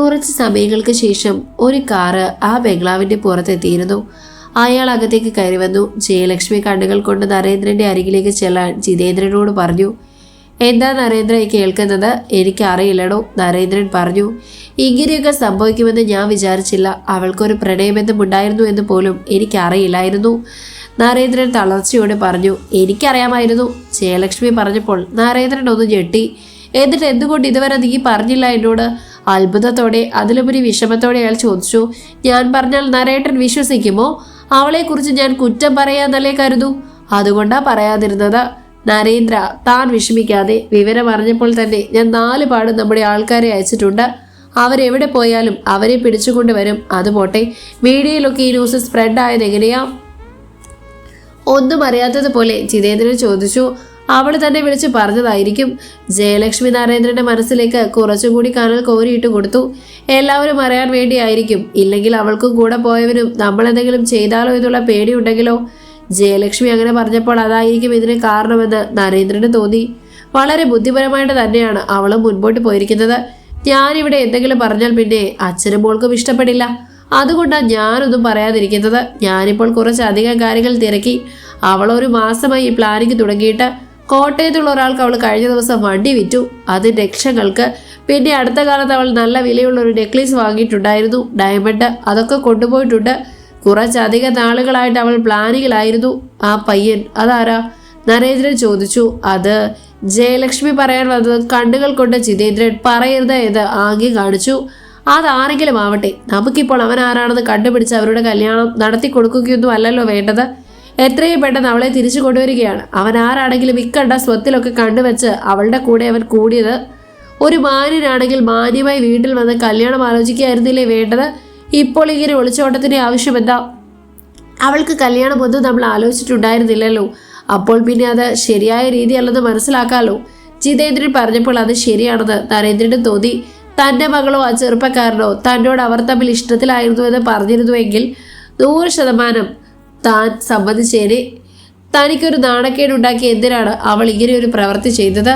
കുറച്ച് സമയങ്ങൾക്ക് ശേഷം ഒരു കാറ് ആ ബംഗ്ലാവിന്റെ പുറത്തെത്തിയിരുന്നു. അയാൾ അകത്തേക്ക് കയറി വന്നു. ജയലക്ഷ്മി കണ്ണുകൾ കൊണ്ട് നരേന്ദ്രന്റെ അരികിലേക്ക് ചെല്ലാൻ ജിതേന്ദ്രനോട് പറഞ്ഞു എന്താ നരേന്ദ്ര കേൾക്കുന്നത്? എനിക്കറിയില്ലടോ നരേന്ദ്രൻ പറഞ്ഞു. ഇങ്ങനെയൊക്കെ സംഭവിക്കുമെന്ന് ഞാൻ വിചാരിച്ചില്ല. അവൾക്കൊരു പ്രണയബന്ധം ഉണ്ടായിരുന്നു എന്ന് പോലും എനിക്കറിയില്ലായിരുന്നു നരേന്ദ്രൻ തളർച്ചയോടെ പറഞ്ഞു. എനിക്കറിയാമായിരുന്നു ജയലക്ഷ്മി പറഞ്ഞപ്പോൾ നരേന്ദ്രൻ ഒന്ന് ഞെട്ടി. എന്നിട്ട് എന്തുകൊണ്ട് ഇതുവരെ നീ പറഞ്ഞില്ല എന്നോട്? അത്ഭുതത്തോടെ അതിലുപരി വിഷമത്തോടെ അയാൾ ചോദിച്ചു ഞാൻ പറഞ്ഞാൽ നരേട്ടൻ വിശ്വസിക്കുമോ? അവളെക്കുറിച്ച് ഞാൻ കുറ്റം പറയാന്നല്ലേ കരുതൂ? അതുകൊണ്ടാ പറയാതിരുന്നത്. നരേന്ദ്ര താൻ വിഷമിക്കാതെ വിവരം അറിഞ്ഞപ്പോൾ തന്നെ ഞാൻ നാല് നമ്മുടെ ആൾക്കാരെ അയച്ചിട്ടുണ്ട്. അവരെവിടെ പോയാലും അവരെ പിടിച്ചുകൊണ്ടുവരും അത് പോട്ടെ മീഡിയയിലൊക്കെ ഈ ന്യൂസ് സ്പ്രെഡ് ആയത് എങ്ങനെയാ? ഒന്നും അറിയാത്തതുപോലെ ജിതേന്ദ്രൻ ചോദിച്ചു അവൾ തന്നെ വിളിച്ച് പറഞ്ഞതായിരിക്കും. ജയലക്ഷ്മി നരേന്ദ്രന്റെ മനസ്സിലേക്ക് കുറച്ചുകൂടി കനൽ കോരിയിട്ട് കൊടുത്തു. എല്ലാവരും അറിയാൻ വേണ്ടിയായിരിക്കും. ഇല്ലെങ്കിൽ അവൾക്കും കൂടെ പോയവരും നമ്മൾ എന്തെങ്കിലും ചെയ്താലോ എന്നുള്ള പേടിയുണ്ടെങ്കിലോ? ജയലക്ഷ്മി അങ്ങനെ പറഞ്ഞപ്പോൾ അതായിരിക്കും ഇതിന് കാരണമെന്ന് നരേന്ദ്രന് തോന്നി. വളരെ ബുദ്ധിപരമായിട്ട് തന്നെയാണ് അവൾ മുൻപോട്ട് പോയിരിക്കുന്നത്. ഞാനിവിടെ എന്തെങ്കിലും പറഞ്ഞാൽ പിന്നെ അച്ഛനും മോൾക്കും ഇഷ്ടപ്പെടില്ല. അതുകൊണ്ടാണ് ഞാനൊന്നും പറയാതിരിക്കുന്നത്. ഞാനിപ്പോൾ കുറച്ചധികം കാര്യങ്ങൾ തിരക്കി. അവൾ ഒരു മാസമായി ഈ പ്ലാനിങ് തുടങ്ങിയിട്ട് കോട്ടയത്തുള്ള ഒരാൾക്ക് അവൾ കഴിഞ്ഞ ദിവസം വണ്ടി വിറ്റു. അത് ലക്ഷങ്ങൾക്ക് പിന്നെ അടുത്ത കാലത്ത് അവൾ നല്ല വിലയുള്ള ഒരു നെക്ലേസ് വാങ്ങിയിട്ടുണ്ടായിരുന്നു. ഡയമണ്ട് അതൊക്കെ കൊണ്ടുപോയിട്ടുണ്ട്. കുറച്ചധികം നാളുകളായിട്ട് അവൾ പ്ലാനിങ്ങിലായിരുന്നു. ആ പയ്യൻ അതാരാ? നരേന്ദ്രൻ ചോദിച്ചു. അത് ജയലക്ഷ്മി പറയാൻ വന്നത് കണ്ണുകൾ കൊണ്ട് ജിതേന്ദ്രൻ പറയരുത് എന്ന് ആംഗ്യം കാണിച്ചു. അതാരെങ്കിലും ആവട്ടെ. നമുക്കിപ്പോൾ അവൻ ആരാണെന്ന് കണ്ടുപിടിച്ച് അവരുടെ കല്യാണം നടത്തി കൊടുക്കുകയൊന്നും അല്ലല്ലോ വേണ്ടത്. എത്രയും പെട്ടെന്ന് അവളെ തിരിച്ചു കൊണ്ടുവരികയാണ്. അവൻ ആരാണെങ്കിലും ഇക്കണ്ട സ്വത്തിലൊക്കെ കണ്ടുവച്ച് അവളുടെ കൂടെ അവൻ കൂടിയത് ഒരു മാന്യനാണെങ്കിൽ മാന്യമായി വീട്ടിൽ വന്ന് കല്യാണം ആലോചിക്കുകയായിരുന്നില്ലേ വേണ്ടത്? ഇപ്പോൾ ഇങ്ങനെ ആവശ്യം എന്താ? അവൾക്ക് കല്യാണം ഒന്നും നമ്മൾ ആലോചിച്ചിട്ടുണ്ടായിരുന്നില്ലല്ലോ. അപ്പോൾ പിന്നെ അത് ശരിയായ രീതിയല്ലെന്ന് മനസ്സിലാക്കാമല്ലോ ജിതേന്ദ്രൻ പറഞ്ഞപ്പോൾ അത് ശരിയാണെന്ന് നരേന്ദ്രന് തോന്നി. തന്റെ മകളോ ആ ചെറുപ്പക്കാരനോ തന്നോട് അവർ തമ്മിൽ ഇഷ്ടത്തിലായിരുന്നു എന്ന് പറഞ്ഞിരുന്നുവെങ്കിൽ നൂറ് ശതമാനം താൻ സമ്മതിച്ചേനെ. തനിക്കൊരു നാണക്കേടുണ്ടാക്കി എന്തിനാണ് അവൾ ഇങ്ങനെ ഒരു പ്രവൃത്തി ചെയ്തത്?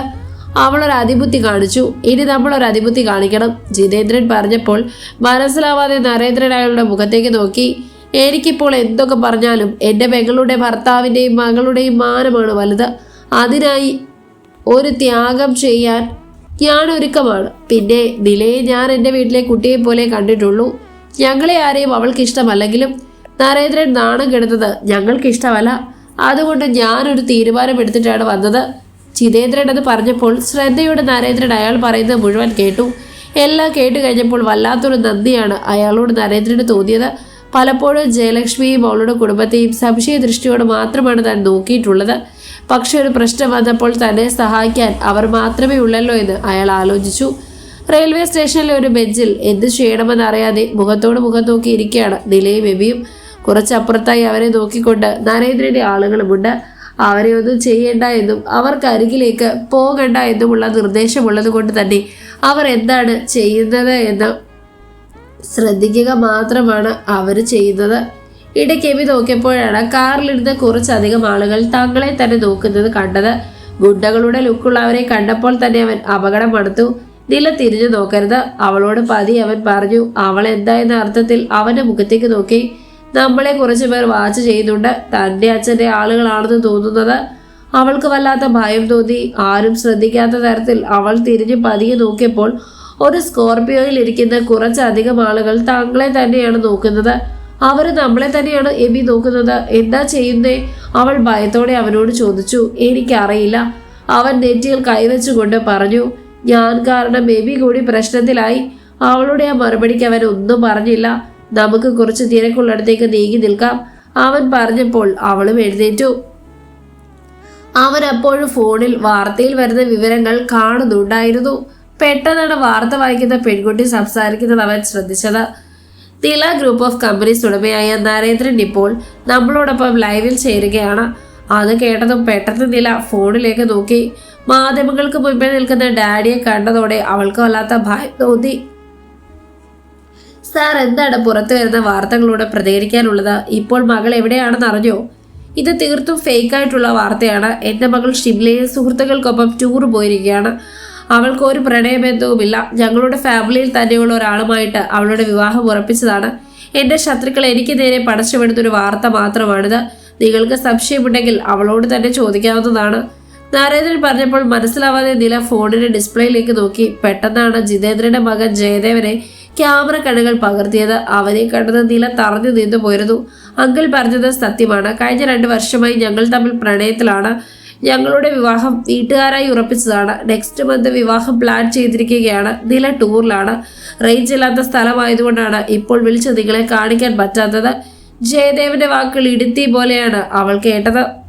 അവൾ ഒരു അതിബുദ്ധി കാണിച്ചു. ഇനി നമ്മൾ ഒരു അതിബുദ്ധി കാണിക്കണം. ജിതേന്ദ്രൻ പറഞ്ഞപ്പോൾ മനസ്സിലാവാതെ നരേന്ദ്രൻ അയാളുടെ മുഖത്തേക്ക് നോക്കി. എനിക്കിപ്പോൾ എന്തൊക്കെ പറഞ്ഞാലും എന്റെ മകളുടെ ഭർത്താവിന്റെയും മകളുടെയും മാനമാണ് വലുത്. അതിനായി ഒരു ത്യാഗം ചെയ്യാൻ ഞാൻ ഒരുക്കമാണ്. പിന്നെ നിലയെ ഞാൻ എന്റെ വീട്ടിലെ കുട്ടിയെ പോലെ കണ്ടിട്ടുള്ളൂ. ഞങ്ങളെ ആരെയും അവൾക്ക് ഇഷ്ടമല്ലെങ്കിലും നരേന്ദ്രൻ നാണം കെടുത്തത് ഞങ്ങൾക്ക് ഇഷ്ടമല്ല. അതുകൊണ്ട് ഞാനൊരു തീരുമാനം എടുത്തിട്ടാണ് വന്നത്. ചിതേന്ദ്രൻ അത് പറഞ്ഞപ്പോൾ ശ്രദ്ധയോടെ നരേന്ദ്രൻ അയാൾ പറയുന്നത് മുഴുവൻ കേട്ടു. എല്ലാം കേട്ട് കഴിഞ്ഞപ്പോൾ വല്ലാത്തൊരു നന്ദിയാണ് അയാളോട് നരേന്ദ്രന് തോന്നിയത്. പലപ്പോഴും ജയലക്ഷ്മിയും അവളുടെ കുടുംബത്തെയും സംശയ ദൃഷ്ടിയോട് മാത്രമാണ് താൻ നോക്കിയിട്ടുള്ളത്. പക്ഷേ ഒരു പ്രശ്നം വന്നപ്പോൾ തന്നെ സഹായിക്കാൻ അവർ മാത്രമേ ഉള്ളല്ലോ എന്ന് അയാൾ ആലോചിച്ചു. റെയിൽവേ സ്റ്റേഷനിലെ ഒരു ബെഞ്ചിൽ എന്ത് ചെയ്യണമെന്ന് അറിയാതെ മുഖത്തോട് മുഖം നോക്കി ഇരിക്കുകയാണ് നിലയും എബിയും കുറച്ചപ്പുറത്തായി അവരെ നോക്കിക്കൊണ്ട് നരേന്ദ്രന്റെ ആളുകളുമുണ്ട് അവരെ ഒന്നും ചെയ്യേണ്ട എന്നും അവർക്ക് അരികിലേക്ക് പോകണ്ട എന്നുമുള്ള നിർദ്ദേശമുള്ളത് കൊണ്ട് തന്നെ അവർ എന്താണ് ചെയ്യുന്നത് എന്ന് ശ്രദ്ധിക്കുക മാത്രമാണ് അവർ ചെയ്യുന്നത്. ഇടയ്ക്ക് എവി നോക്കിയപ്പോഴാണ് കാറിലിരുന്ന് കുറച്ചധികം ആളുകൾ തങ്ങളെ തന്നെ നോക്കുന്നത് കണ്ടത്. ഗുണ്ടകളുടെ ലുക്കുള്ളവരെ കണ്ടപ്പോൾ തന്നെ അവൻ അപകടം മടുത്തു. നില തിരിഞ്ഞു നോക്കരുത്. അവളോട് പതി അവൻ പറഞ്ഞു അവൾ എന്താ എന്ന അർത്ഥത്തിൽ അവന്റെ മുഖത്തേക്ക് നോക്കി. നമ്മളെ കുറച്ചു പേർ വാച്ച് ചെയ്യുന്നുണ്ട് തന്റെ അച്ഛന്റെ ആളുകളാണെന്ന് തോന്നുന്നത് അവൾക്ക് വല്ലാത്ത ഭയം തോന്നി. ആരും ശ്രദ്ധിക്കാത്ത തരത്തിൽ അവൾ തിരിഞ്ഞു പതിയെ നോക്കിയപ്പോൾ ഒരു സ്കോർപിയോയിൽ ഇരിക്കുന്ന കുറച്ചധികം ആളുകൾ തങ്ങളെ തന്നെയാണ് നോക്കുന്നത്. അവർ നമ്മളെ തന്നെയാണ് എബി നോക്കുന്നത്. എന്താ ചെയ്യുന്നേ? അവൾ ഭയത്തോടെ അവനോട് ചോദിച്ചു. എനിക്കറിയില്ല. അവൻ നെറ്റിയിൽ കൈവച്ചുകൊണ്ട് പറഞ്ഞു ഞാൻ കാരണം എബി കൂടി പ്രശ്നത്തിലായി. അവളുടെ ആ മറുപടിക്ക് അവൻ ഒന്നും പറഞ്ഞില്ല. നമുക്ക് കുറച്ച് തിരക്കുള്ളിടത്തേക്ക് നീങ്ങി നിൽക്കാം. അവൻ പറഞ്ഞപ്പോൾ അവളും എഴുന്നേറ്റു. അവൻ അപ്പോഴും ഫോണിൽ വാർത്തയിൽ വരുന്ന വിവരങ്ങൾ കാണുന്നുണ്ടായിരുന്നു. പെട്ടെന്നാണ് വാർത്ത വായിക്കുന്ന പെൺകുട്ടി സംസാരിക്കുന്നത് അവൻ ശ്രദ്ധിച്ചത്. തില ഗ്രൂപ്പ് ഓഫ് കമ്പനീസ് ഉടമയായ നരേന്ദ്രൻ ഇപ്പോൾ നമ്മളോടൊപ്പം ലൈവിൽ ചേരുകയാണ്. അത് കേട്ടതും പെട്ടെന്ന് നില ഫോണിലേക്ക് നോക്കി. മാധ്യമങ്ങൾക്ക് മുൻപിൽ നിൽക്കുന്ന ഡാഡിയെ കണ്ടതോടെ അവൾക്ക് വല്ലാത്ത ഭയം തോന്നി. സാർ എന്താണ് പുറത്തു വരുന്ന വാർത്തകളോട് പ്രതികരിക്കാനുള്ളത്? ഇപ്പോൾ മകൾ എവിടെയാണെന്ന് അറിഞ്ഞോ? ഇത് തീർത്തും ഫേക്ക് ആയിട്ടുള്ള വാർത്തയാണ്. എന്റെ മകൾ ഷിംലയിൽ സുഹൃത്തുക്കൾക്കൊപ്പം ടൂർ പോയിരിക്കുകയാണ്. അവൾക്ക് ഒരു പ്രണയബന്ധവുമില്ല. ഞങ്ങളുടെ ഫാമിലിയിൽ തന്നെയുള്ള ഒരാളുമായിട്ട് അവളുടെ വിവാഹം ഉറപ്പിച്ചതാണ്. എന്റെ ശത്രുക്കൾ എനിക്ക് നേരെ പടച്ചുപെടുത്തൊരു വാർത്ത മാത്രമാണിത്. നിങ്ങൾക്ക് സംശയമുണ്ടെങ്കിൽ അവളോട് തന്നെ ചോദിക്കാവുന്നതാണ്. നരേന്ദ്രൻ പറഞ്ഞപ്പോൾ മനസ്സിലാവാതെ നില ഫോണിന്റെ ഡിസ്പ്ലേയിലേക്ക് നോക്കി. പെട്ടെന്നാണ് ജിതേന്ദ്രന്റെ മകൻ ജയദേവനെ ക്യാമറ കണ്ണുകൾ പകർത്തിയത് അവനെ കണ്ടത് നില തറഞ്ഞു നിന്നു പോയിരുന്നു. അങ്കിൾ പറഞ്ഞത് സത്യമാണ്. കഴിഞ്ഞ രണ്ട് വർഷമായി ഞങ്ങൾ തമ്മിൽ പ്രണയത്തിലാണ്. ഞങ്ങളുടെ വിവാഹം വീട്ടുകാരായി ഉറപ്പിച്ചതാണ്. നെക്സ്റ്റ് മന്ത് വിവാഹം പ്ലാൻ ചെയ്തിരിക്കുകയാണ്. നില ടൂറിലാണ് റേഞ്ച് ഇല്ലാത്ത സ്ഥലമായതുകൊണ്ടാണ് ഇപ്പോൾ വിളിച്ച് നിങ്ങളെ കാണിക്കാൻ പറ്റാത്തത്. ജയദേവന്റെ വാക്കുകൾ ഇടുത്തി പോലെയാണ് അവൾ കേട്ടത്.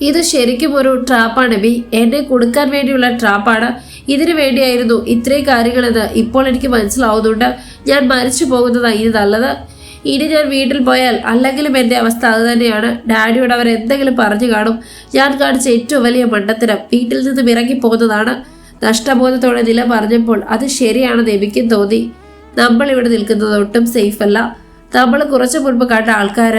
ഇത് ശരിക്കും ഒരു ട്രാപ്പാണ് ബി. എന്നെ കൊടുക്കാൻ വേണ്ടിയുള്ള ട്രാപ്പാണ്. ഇതിനു വേണ്ടിയായിരുന്നു ഇത്രയും കാര്യങ്ങളെന്ന് ഇപ്പോൾ എനിക്ക് മനസ്സിലാവുന്നുണ്ട്. ഞാൻ മരിച്ചു പോകുന്നതാണ് ഇത് നല്ലത്. ഇനി ഞാൻ വീട്ടിൽ പോയാൽ അല്ലെങ്കിലും എന്റെ അവസ്ഥ അത് തന്നെയാണ്. ഡാഡിയോട് അവർ എന്തെങ്കിലും പറഞ്ഞു കാണും. ഞാൻ കാണിച്ച ഏറ്റവും വലിയ മണ്ടത്തരം വീട്ടിൽ നിന്നും ഇറങ്ങി പോകുന്നതാണ്. നഷ്ടബോധത്തോടെ നില പറഞ്ഞപ്പോൾ അത് ശരിയാണെന്ന് എനിക്കും തോന്നി. നമ്മൾ ഇവിടെ നിൽക്കുന്നത് ഒട്ടും സേഫ് അല്ല. നമ്മൾ കുറച്ച് മുൻപ് കണ്ട ആൾക്കാർ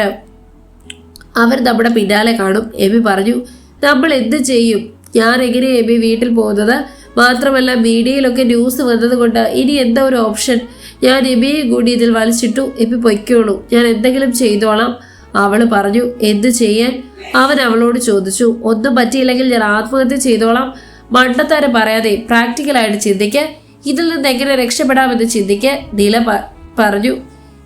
അവർ നമ്മുടെ പിന്നാലെ കാണും. എബി പറഞ്ഞു നമ്മൾ എന്ത് ചെയ്യും? ഞാൻ എങ്ങനെ എബി വീട്ടിൽ പോകുന്നത്? മാത്രമല്ല മീഡിയയിലൊക്കെ ന്യൂസ് വന്നതുകൊണ്ട് ഇനി എന്താ ഒരു ഓപ്ഷൻ ഞാൻ എബിയെ കൂടി ഇതിൽ വലിച്ചിട്ടു. എബി പൊയ്ക്കോളൂ. ഞാൻ എന്തെങ്കിലും ചെയ്തോളാം. അവൾ പറഞ്ഞു എന്ത് ചെയ്യാൻ? അവൻ അവളോട് ചോദിച്ചു ഒന്നും പറ്റിയില്ലെങ്കിൽ ഞാൻ ആത്മഹത്യ ചെയ്തോളാം. മണ്ടത്താരെ പറയാതെ പ്രാക്ടിക്കലായിട്ട് ചിന്തിക്ക. ഇതിൽ നിന്ന് എങ്ങനെ രക്ഷപ്പെടാമെന്ന് ചിന്തിക്ക. നില പറഞ്ഞു.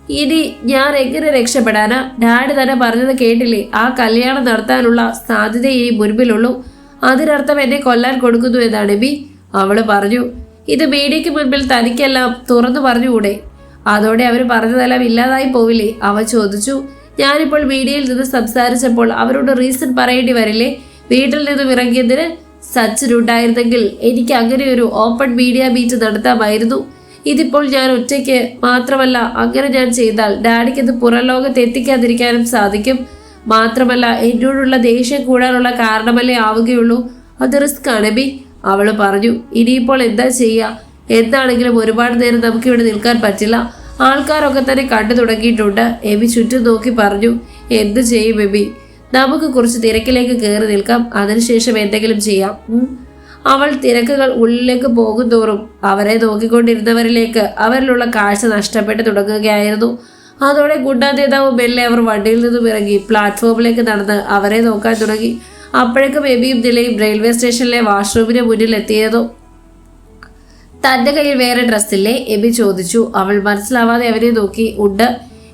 ഇനി ഞാൻ എങ്ങനെ രക്ഷപ്പെടാനാ? ഡാഡി തന്നെ പറഞ്ഞത് കേട്ടില്ലേ? ആ കല്യാണം നടത്താനുള്ള സാധ്യത ഈ മുൻപിലുള്ളൂ. അതിനർത്ഥം എന്നെ കൊല്ലാൻ കൊടുക്കുന്നു എന്നാണ് ബി. അവൾ പറഞ്ഞു ഇത് മീഡിയയ്ക്ക് മുൻപിൽ തനിക്കെല്ലാം തുറന്നു പറഞ്ഞുകൂടെ? അതോടെ അവർ പറഞ്ഞതെല്ലാം ഇല്ലാതായി പോവില്ലേ? അവ ചോദിച്ചു ഞാനിപ്പോൾ മീഡിയയിൽ നിന്ന് സംസാരിച്ചപ്പോൾ അവരോട് റീസൺ പറയേണ്ടി വരില്ലേ? വീട്ടിൽ നിന്നും ഇറങ്ങിയതിന് സച്ചിനുണ്ടായിരുന്നെങ്കിൽ എനിക്ക് അങ്ങനെ ഒരു ഓപ്പൺ മീഡിയ മീറ്റ് നടത്താമായിരുന്നു. ഇതിപ്പോൾ ഞാൻ ഒറ്റയ്ക്ക് മാത്രമല്ല അങ്ങനെ ഞാൻ ചെയ്താൽ ഡാഡിക്ക് ഇത് പുറം ലോകത്ത് എത്തിക്കാതിരിക്കാനും സാധിക്കും. മാത്രമല്ല എന്നോടുള്ള ദേഷ്യം കൂടാനുള്ള കാരണമല്ലേ ആവുകയുള്ളൂ? അത് റിസ്ക് ആണ് ബി. അവൾ പറഞ്ഞു ഇനിയിപ്പോൾ എന്താ ചെയ്യുക എന്താണെങ്കിലും ഒരുപാട് നേരം നമുക്ക് ഇവിടെ നിൽക്കാൻ പറ്റില്ല. ആൾക്കാരൊക്കെ തന്നെ കണ്ടു തുടങ്ങിയിട്ടുണ്ട്. എബി ചുറ്റും നോക്കി പറഞ്ഞു എന്ത് ചെയ്യും എബി? നമുക്ക് കുറച്ച് തിരക്കിലേക്ക് കയറി നിൽക്കാം. അതിനുശേഷം എന്തെങ്കിലും ചെയ്യാം. അവൾ തിരക്കുകൾ ഉള്ളിലേക്ക് പോകും തോറും അവരെ നോക്കിക്കൊണ്ടിരുന്നവരിലേക്ക് അവരിലുള്ള കാഴ്ച നഷ്ടപ്പെട്ടു തുടങ്ങുകയായിരുന്നു. അതോടെ ഗുണ്ടാ നേതാവ് മെല്ലെ അവർ വണ്ടിയിൽ നിന്നും ഇറങ്ങി പ്ലാറ്റ്ഫോമിലേക്ക് നടന്ന് അവരെ നോക്കാൻ തുടങ്ങി. അപ്പോഴേക്കും എബിയും നിലയും റെയിൽവേ സ്റ്റേഷനിലെ വാഷ്റൂമിന് മുന്നിൽ എത്തിയതോ തന്റെ കയ്യിൽ വേറെ ഡ്രസ്സില്ലേ എബി ചോദിച്ചു. അവൾ മനസ്സിലാവാതെ അവരെ നോക്കി. ഉണ്ട്.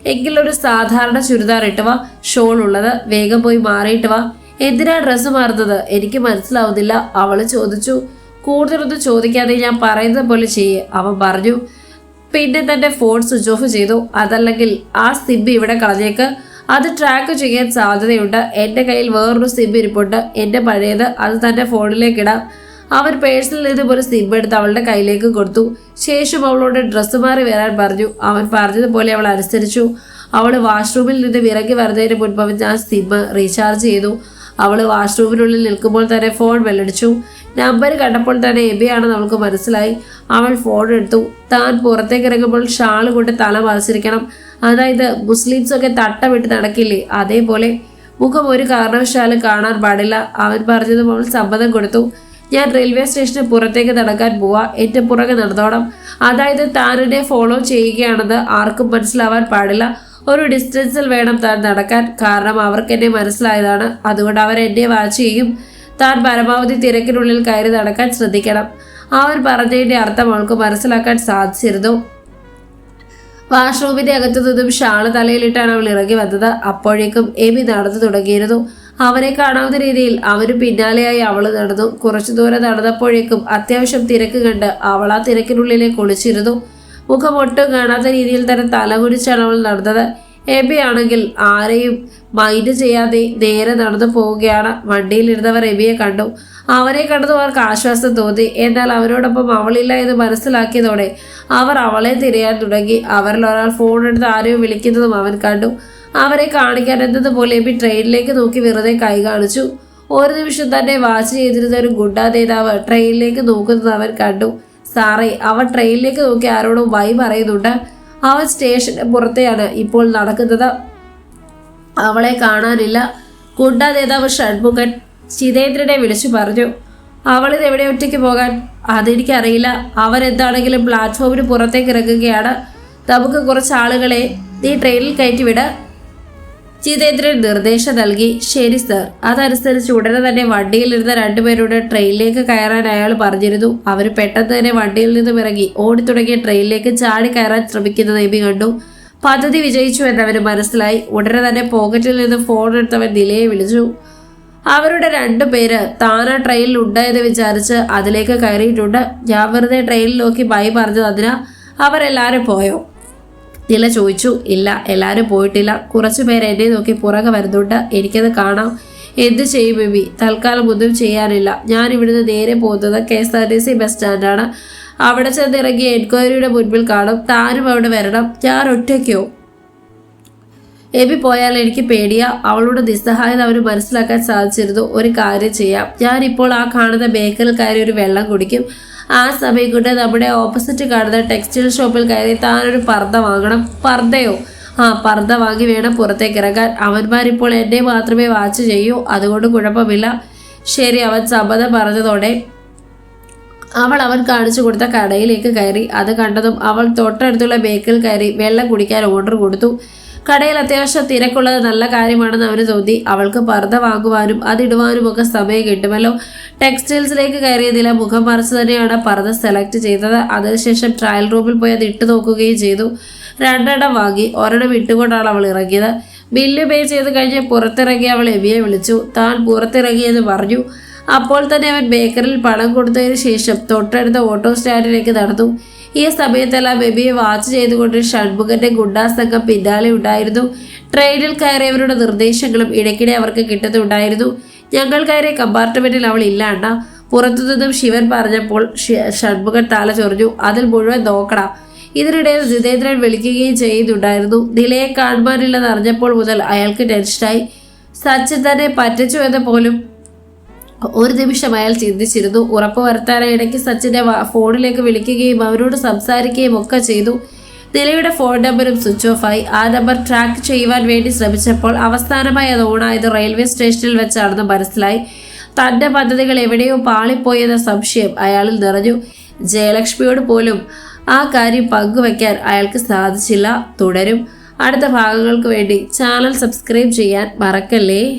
എങ്കിലൊരു സാധാരണ ചുരിദാർ ഇട്ടവ ഷോൾ ഉള്ളത് വേഗം പോയി മാറിയിട്ട് വാ. എന്തിനാ ഡ്രസ്സ് മാറുന്നത്? എനിക്ക് മനസ്സിലാവുന്നില്ല. അവൾ ചോദിച്ചു. കൂടുതലൊന്നും ചോദിക്കാതെ ഞാൻ പറയുന്നത് പോലെ ചെയ്യേ അവൻ പറഞ്ഞു. പിന്നെ തന്റെ ഫോൺ സ്വിച്ച് ഓഫ് ചെയ്തു. അതല്ലെങ്കിൽ ആ സിബ് ഇവിടെ കളഞ്ഞേക്ക്. അത് ട്രാക്ക് ചെയ്യാൻ സാധ്യതയുണ്ട്. എന്റെ കയ്യിൽ വേറൊരു സിബ് ഇരിപ്പുണ്ട്. എന്റെ പഴയത് അത് തന്റെ ഫോണിലേക്ക് ഇടാം. അവൻ പേഴ്സിൽ നിന്നും ഒരു സിബ് എടുത്ത് അവളുടെ കയ്യിലേക്ക് കൊടുത്തു. ശേഷം അവളോട് ഡ്രസ്സ് മാറി വരാൻ പറഞ്ഞു. അവൻ പറഞ്ഞതുപോലെ അവൾ അനുസരിച്ചു. അവൾ വാഷ്റൂമിൽ നിന്ന് വിറങ്ങി വരുന്നതിന് മുൻപ് അവൻ സിബ് റീചാർജ് ചെയ്തു. അവൾ വാഷ്റൂമിനുള്ളിൽ നിൽക്കുമ്പോൾ തന്നെ ഫോൺ ബെല്ലടിച്ചു നമ്പർ കണ്ടപ്പോൾ തന്നെ എബിയാണെന്ന് അവൾക്ക് മനസ്സിലായി. അവൾ ഫോൺ എടുത്തു. താൻ പുറത്തേക്ക് ഇറങ്ങുമ്പോൾ ഷാൾ കൊണ്ട് തല മറിച്ചിരിക്കണം. അതായത് മുസ്ലിംസ് ഒക്കെ തട്ടമിട്ട് നടക്കില്ലേ? അതേപോലെ. മുഖം ഒരു കാരണവശാലും കാണാൻ പാടില്ല. അവൻ പറഞ്ഞതും അവൾ സമ്മതം കൊടുത്തു. ഞാൻ റെയിൽവേ സ്റ്റേഷന് പുറത്തേക്ക് നടക്കാൻ പോവാ. എന്റെ പുറകെ നടന്നോണം. അതായത് താൻ ഫോളോ ചെയ്യുകയാണെന്ന് ആർക്കും മനസ്സിലാവാൻ പാടില്ല. ഒരു ഡിസ്റ്റൻസിൽ വേണം താൻ നടക്കാൻ. കാരണം അവർക്ക് എന്നെ മനസ്സിലായതാണ്. അതുകൊണ്ട് അവർ എന്നെ വാച്ച് ചെയ്യും. താൻ പരമാവധി തിരക്കിനുള്ളിൽ കയറി നടക്കാൻ ശ്രദ്ധിക്കണം. അവൻ പറഞ്ഞതിന്റെ അർത്ഥം അവൾക്ക് മനസ്സിലാക്കാൻ സാധിച്ചിരുന്നു. വാഷ്റൂമിന്റെ അകത്തു നിന്നും ഷാൾ തലയിലിട്ടാണ് അവൾ ഇറങ്ങി വന്നത്. അപ്പോഴേക്കും എബി നടന്നു തുടങ്ങിയിരുന്നു. അവനെ കാണാവുന്ന രീതിയിൽ അവന് പിന്നാലെയായി അവൾ നടന്നു. കുറച്ചു ദൂരം നടന്നപ്പോഴേക്കും അത്യാവശ്യം തിരക്ക് കണ്ട് അവൾ ആ തിരക്കിനുള്ളിലേക്ക് ഒളിച്ചിരുന്നു. മുഖം കാണാത്ത രീതിയിൽ തന്നെ തലകുനിച്ചാണ് അവൾ നടന്നത്. എബി ആണെങ്കിൽ ആരെയും മൈൻഡ് ചെയ്യാതെ നേരെ നടന്നു പോവുകയാണ്. വണ്ടിയിലിരുന്നവർ എബിയെ കണ്ടു. അവരെ കണ്ടതും അവർക്ക് ആശ്വാസം തോന്നി. എന്നാൽ അവരോടൊപ്പം അവളില്ല എന്ന് മനസ്സിലാക്കിയതോടെ അവർ അവളെ തിരയാൻ തുടങ്ങി. അവരിൽ ഒരാൾ ഫോൺ എടുത്ത് ആരെയോ വിളിക്കുന്നതും അവൻ കണ്ടു. അവരെ കാണിക്കാൻ എന്നതുപോലെ എബി ട്രെയിനിലേക്ക് നോക്കി വെറുതെ കൈ കാണിച്ചു. ഒരു നിമിഷം തന്നെ വാച്ച് ചെയ്തിരുന്ന ഒരു ഗുണ്ടാ നേതാവ് ട്രെയിനിലേക്ക് നോക്കുന്നത് അവൻ കണ്ടു. സാറേ അവൻ ട്രെയിനിലേക്ക് നോക്കി ആരോടും വൈ പറയുന്നുണ്ട്. അവൻ സ്റ്റേഷന് പുറത്തെയാണ് ഇപ്പോൾ നടക്കുന്നത്. അവളെ കാണാനില്ല. ഗുണ്ട നേതാവ് ഷൺമുഖൻ ചിതേന്ദ്രനെ വിളിച്ചു പറഞ്ഞു അവളിത് എവിടെ ഒറ്റയ്ക്ക് പോകാൻ? അതെനിക്കറിയില്ല. അവരെന്താണെങ്കിലും പ്ലാറ്റ്ഫോമിന് പുറത്തേക്ക് ഇറങ്ങുകയാണ്. നമുക്ക് കുറച്ച് ആളുകളെ നീ ട്രെയിനിൽ കയറ്റിവിട്. ജിതേന്ദ്രൻ നിർദ്ദേശം നൽകി. ശരി സർ. അതനുസരിച്ച് ഉടനെ തന്നെ വണ്ടിയിലിരുന്ന രണ്ടുപേരുടെ ട്രെയിനിലേക്ക് കയറാൻ അയാൾ പറഞ്ഞിരുന്നു. അവർ പെട്ടെന്ന് തന്നെ വണ്ടിയിൽ നിന്നും ഇറങ്ങി. ഓടിത്തുടങ്ങിയ ട്രെയിനിലേക്ക് ചാടി കയറാൻ ശ്രമിക്കുന്ന നബി കണ്ടു. പദ്ധതി വിജയിച്ചു എന്നവർ മനസ്സിലായി. ഉടനെ തന്നെ പോക്കറ്റിൽ നിന്ന് ഫോൺ എടുത്തവൻ നിലയെ വിളിച്ചു. അവരുടെ രണ്ടു പേര് താനാ ട്രെയിനിൽ ഉണ്ടായെന്ന് വിചാരിച്ച് അതിലേക്ക് കയറിയിട്ടുണ്ട്. ഞാൻ വെറുതെ ട്രെയിനിൽ നോക്കി ബൈ പറഞ്ഞത് അതിനാ അവരെല്ലാവരും പോയോ? നില ചോദിച്ചു ഇല്ല എല്ലാവരും പോയിട്ടില്ല. കുറച്ചു പേര് എന്നെ നോക്കി പുറകെ വരുന്നുണ്ട്. എനിക്കത് കാണാം. എന്ത് ചെയ്യും ബേബി? തൽക്കാലം ഒന്നും ചെയ്യാനില്ല. ഞാൻ ഇവിടുന്ന് നേരെ പോകുന്നത് K S R T C bus സ്റ്റാൻഡാണ്. അവിടെ ചെന്നിറങ്ങി എൻക്വയറിയുടെ മുൻപിൽ കാണും. താനും അവിടെ വരണം. ഞാൻ ഒറ്റയ്ക്കോ? എബി പോയാൽ എനിക്ക് പേടിയാ. അവളുടെ നിസ്സഹായത അവന് മനസ്സിലാക്കാൻ സാധിച്ചിരുന്നു. ഒരു കാര്യം ചെയ്യാം. ഞാനിപ്പോൾ ആ കാണുന്ന ബേക്കറിൽ കയറി ഒരു വെള്ളം കുടിക്കും. ആ സമയം കൊണ്ട് നമ്മുടെ ഓപ്പോസിറ്റ് കാണുന്ന ടെക്സ്റ്റൈൽ ഷോപ്പിൽ കയറി താനൊരു പർദ്ദ വാങ്ങണം. പർദ്ദയോ? ആ പർദ്ദ വാങ്ങി വേണം പുറത്തേക്ക് ഇറങ്ങാൻ. അവന്മാരിപ്പോൾ എന്നെ മാത്രമേ വാച്ച് ചെയ്യൂ. അതുകൊണ്ട് കുഴപ്പമില്ല. ശരി അവൻ സമ്മതം പറഞ്ഞതോടെ അവൾ അവൻ കാണിച്ചു കൊടുത്ത കടയിലേക്ക് കയറി. അത് കണ്ടതും അവൾ തൊട്ടടുത്തുള്ള ബേക്കിൽ കയറി വെള്ളം കുടിക്കാൻ ഓർഡർ കൊടുത്തു. കടയിൽ അത്യാവശ്യം തിരക്കുള്ളത് നല്ല കാര്യമാണെന്ന് അവന് തോന്നി. അവൾക്ക് പർദ്ദ വാങ്ങുവാനും അതിടുവാനും ഒക്കെ സമയം കിട്ടുമല്ലോ. ടെക്സ്റ്റൈൽസിലേക്ക് കയറിയതില മുഖം മറച്ച് തന്നെയാണ് പർദ്ദ സെലക്ട് ചെയ്തത്. അതിനുശേഷം ട്രയൽ റൂമിൽ പോയി അത് ഇട്ട് നോക്കുകയും ചെയ്തു. രണ്ടെണ്ണം വാങ്ങി. ഒരെണ്ണം ഇട്ടുകൊണ്ടാണ് അവൾ ഇറങ്ങിയത്. ബില്ല് പേ ചെയ്ത് കഴിഞ്ഞ് പുറത്തിറങ്ങി അവൾ എവിയെ വിളിച്ചു. താൻ പുറത്തിറങ്ങിയെന്ന് പറഞ്ഞു. അപ്പോൾ തന്നെ അവൻ ബേക്കറിൽ പണം കൊടുത്തതിന് ശേഷം തൊട്ടടുത്ത ഓട്ടോ സ്റ്റാൻഡിലേക്ക് നടന്നു. ഈ സമയത്തെല്ലാം ബേബിയെ വാച്ച് ചെയ്തുകൊണ്ട് ഷൺമുഖന്റെ ഗുണ്ടാ സംഘം പിന്നാലെ ഉണ്ടായിരുന്നു. ട്രെയിനിൽ കയറിയവരുടെ നിർദ്ദേശങ്ങളും ഇടയ്ക്കിടെ അവർക്ക് കിട്ടുന്നുണ്ടായിരുന്നു. ഞങ്ങൾ കയറിയ കമ്പാർട്ട്മെന്റിൽ അവൾ ഇല്ലാണ്ട പുറത്തുനിന്നും ശിവൻ പറഞ്ഞപ്പോൾ ഷൺമുഖൻ തല ചൊറിഞ്ഞു. അതിൽ മുഴുവൻ നോക്കണം ഇതിനിടയിൽ ജിതേന്ദ്രൻ വിളിക്കുകയും ചെയ്യുന്നുണ്ടായിരുന്നു. നിലയെ കാണുവാനില്ലെന്ന് അറിഞ്ഞപ്പോൾ മുതൽ അയാൾക്ക് ടെൻഷനായി. സച്ചിൻ തന്നെ പറ്റിച്ചു എന്ന് പോലും ഒരു നിമിഷം അയാൾ ചിന്തിച്ചിരുന്നു. ഉറപ്പ് വരുത്താനായി ഇടയ്ക്ക് സച്ചിന്റെ ഫോണിലേക്ക് വിളിക്കുകയും അവരോട് സംസാരിക്കുകയും ഒക്കെ ചെയ്തു. നിലയുടെ ഫോൺ നമ്പറും സ്വിച്ച് ഓഫായി ആ നമ്പർ ട്രാക്ക് ചെയ്യുവാൻ വേണ്ടി ശ്രമിച്ചപ്പോൾ അവസാനമായി അത് ഓണായത് റെയിൽവേ സ്റ്റേഷനിൽ വെച്ചാണെന്ന് മനസ്സിലായി. തന്റെ പദ്ധതികൾ എവിടെയോ പാളിപ്പോയെന്ന സംശയം അയാളിൽ നിറഞ്ഞു. ജയലക്ഷ്മിയോട് പോലും ആ കാര്യം പങ്കുവയ്ക്കാൻ അയാൾക്ക് സാധിച്ചില്ല. തുടരും. അടുത്ത ഭാഗങ്ങൾക്ക് വേണ്ടി ചാനൽ സബ്സ്ക്രൈബ് ചെയ്യാൻ മറക്കല്ലേ?